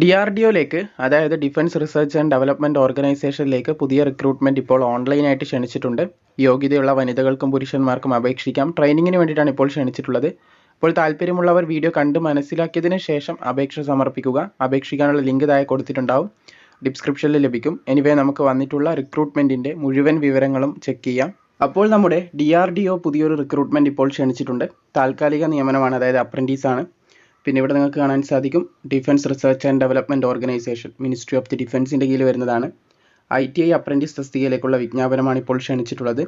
D R D ഒയിലേക്ക് അതായത് defence research and development ഓർഗനൈസേഷനിലേക്ക് പുതിയ റിക്രൂട്ട്മെന്റ് ഇപ്പോൾ ഓൺലൈനായിട്ട് ക്ഷണിച്ചിട്ടുണ്ട്. യോഗ്യതയുള്ള വനിതകൾക്കും പുരുഷന്മാർക്കും അപേക്ഷിക്കാം. ട്രെയിനിങ്ങിന് വേണ്ടിയിട്ടാണ് ഇപ്പോൾ ക്ഷണിച്ചിട്ടുള്ളത്. അപ്പോൾ താല്പര്യമുള്ളവർ വീഡിയോ കണ്ട് മനസ്സിലാക്കിയതിന് ശേഷം അപേക്ഷ സമർപ്പിക്കുക. അപേക്ഷിക്കാനുള്ള ലിങ്ക് താഴെ കൊടുത്തിട്ടുണ്ടാവും. ഡിസ്ക്രിപ്ഷനിൽ ലഭിക്കും. എനിവേ നമുക്ക് വന്നിട്ടുള്ള റിക്രൂട്ട്മെന്റിന്റെ മുഴുവൻ വിവരങ്ങളും ചെക്ക് ചെയ്യാം. അപ്പോൾ നമ്മുടെ ഡി ആർ ഡി ഒ പുതിയൊരു റിക്രൂട്ട്മെന്റ് ഇപ്പോൾ ക്ഷണിച്ചിട്ടുണ്ട്. താൽക്കാലിക നിയമനമാണ് അതായത് അപ്രന്റീസാണ് പിന്നെ ഇവിടെ നിങ്ങൾക്ക് കാണാൻ സാധിക്കും defence research and development organisation ministry of the ഡിഫൻസിന്റെ കീഴിൽ വരുന്നതാണ്. ഐ ടി ഐ അപ്രന്റീസ് തസ്തികയിലേക്കുള്ള വിജ്ഞാപനമാണ് ഇപ്പോൾ ക്ഷണിച്ചിട്ടുള്ളത്.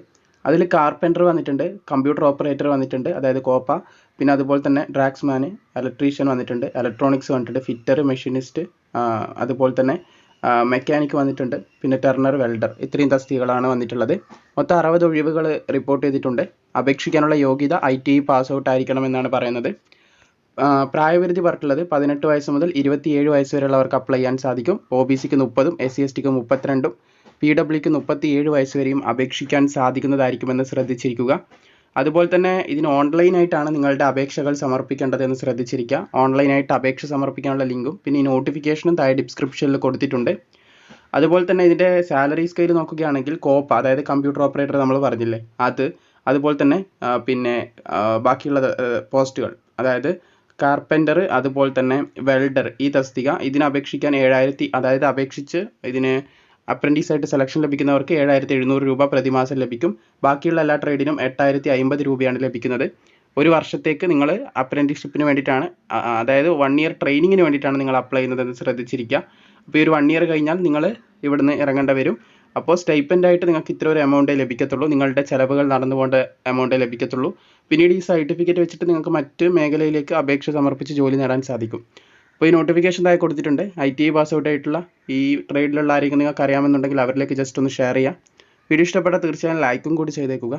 അതിൽ കാർപ്പന്റർ വന്നിട്ടുണ്ട് കമ്പ്യൂട്ടർ ഓപ്പറേറ്റർ വന്നിട്ടുണ്ട് അതായത് കോപ്പ പിന്നെ അതുപോലെ തന്നെ ഡ്രാക്സ്മാൻ ഇലക്ട്രീഷ്യൻ വന്നിട്ടുണ്ട് ഇലക്ട്രോണിക്സ് വന്നിട്ടുണ്ട് ഫിറ്റർ മെഷീനിസ്റ്റ് അതുപോലെ തന്നെ മെക്കാനിക് വന്നിട്ടുണ്ട് പിന്നെ ടെർണർ വെൽഡർ ഇത്രയും തസ്തികകളാണ് വന്നിട്ടുള്ളത്. മൊത്തം അറുപത് ഒഴിവുകൾ റിപ്പോർട്ട് ചെയ്തിട്ടുണ്ട്. അപേക്ഷിക്കാനുള്ള യോഗ്യത I T I pass out ആയിരിക്കണമെന്നാണ് പറയുന്നത്. പ്രായപരിധി പറഞ്ഞിട്ടുള്ളത് പതിനെട്ട് വയസ്സ് മുതൽ ഇരുപത്തിയേഴ് വയസ്സ് വരെയുള്ളവർക്ക് അപ്ലൈ ചെയ്യാൻ സാധിക്കും. ഒ ബി സിക്ക് മുപ്പതും എസ് സി എസ് ടിക്ക് മുപ്പത്തിരണ്ടും പി ഡബ്ല്യുക്ക് മുപ്പത്തിയേഴ് വയസ്സ് വരെയും അപേക്ഷിക്കാൻ സാധിക്കുന്നതായിരിക്കുമെന്ന് ശ്രദ്ധിച്ചിരിക്കുക. അതുപോലെ തന്നെ ഇതിന് ഓൺലൈനായിട്ടാണ് നിങ്ങളുടെ അപേക്ഷകൾ സമർപ്പിക്കേണ്ടതെന്ന് ശ്രദ്ധിച്ചിരിക്കുക. ഓൺലൈനായിട്ട് അപേക്ഷ സമർപ്പിക്കാനുള്ള ലിങ്കും പിന്നെ ഈ നോട്ടിഫിക്കേഷനും താഴെ ഡിസ്ക്രിപ്ഷനിൽ കൊടുത്തിട്ടുണ്ട്. അതുപോലെ തന്നെ ഇതിന്റെ സാലറി സ്കെയിൽ നോക്കുകയാണെങ്കിൽ കോപ്പ അതായത് കമ്പ്യൂട്ടർ ഓപ്പറേറ്റർ നമ്മൾ പറഞ്ഞില്ലേ അത്. അതുപോലെ തന്നെ പിന്നെ ബാക്കിയുള്ള പോസ്റ്റുകൾ അതായത് കാർപ്പന്റർ അതുപോലെ തന്നെ വെൽഡർ ഈ തസ്തിക ഇതിന് അപേക്ഷിക്കാൻ ഏഴായിരത്തി അതായത് അപേക്ഷിച്ച് ഇതിന് അപ്രന്റീസായിട്ട് സെലക്ഷൻ ലഭിക്കുന്നവർക്ക് ഏഴായിരത്തി എഴുന്നൂറ് രൂപ പ്രതിമാസം ലഭിക്കും. ബാക്കിയുള്ള എല്ലാ ട്രേഡിനും എട്ടായിരത്തി അമ്പത് രൂപയാണ് ലഭിക്കുന്നത്. ഒരു വർഷത്തേക്ക് നിങ്ങൾ അപ്രന്റീസ്ഷിപ്പിന് വേണ്ടിയിട്ടാണ് അതായത് വൺ ഇയർ ട്രെയിനിങ്ങിന് വേണ്ടിയിട്ടാണ് നിങ്ങൾ അപ്ലൈ ചെയ്യുന്നതെന്ന് ശ്രദ്ധിച്ചിരിക്കുക. അപ്പോൾ ഈ ഒരു വൺ ഇയർ കഴിഞ്ഞാൽ നിങ്ങൾ ഇവിടുന്ന് ഇറങ്ങേണ്ടി വരും. അപ്പോൾ സ്റ്റൈപ്പന്റ് ആയിട്ട് നിങ്ങൾക്ക് ഇത്ര ഒരു എമൗണ്ടേ ലഭിക്കത്തുള്ളൂ. നിങ്ങളുടെ ചിലവുകൾ നടന്നു പോകേണ്ട എമൗണ്ടേ ലഭിക്കത്തുള്ളൂ. പിന്നീട് ഈ സർട്ടിഫിക്കറ്റ് വെച്ചിട്ട് നിങ്ങൾക്ക് മറ്റ് മേഖലയിലേക്ക് അപേക്ഷ സമർപ്പിച്ച് ജോലി നേടാൻ സാധിക്കും. അപ്പോൾ ഈ നോട്ടിഫിക്കേഷൻ താഴെ കൊടുത്തിട്ടുണ്ട്. I T I pass out ആയിട്ടുള്ള ഈ ട്രേഡിലുള്ള ആരെങ്കിലും നിങ്ങൾക്ക് അറിയാമെന്നുണ്ടെങ്കിൽ അവരിലേക്ക് ജസ്റ്റ് ഒന്ന് ഷെയർ ചെയ്യാം. വീഡിയോ ഇഷ്ടപ്പെട്ടാൽ തീർച്ചയായും ലൈക്കും കൂടി ചെയ്തേക്കുക.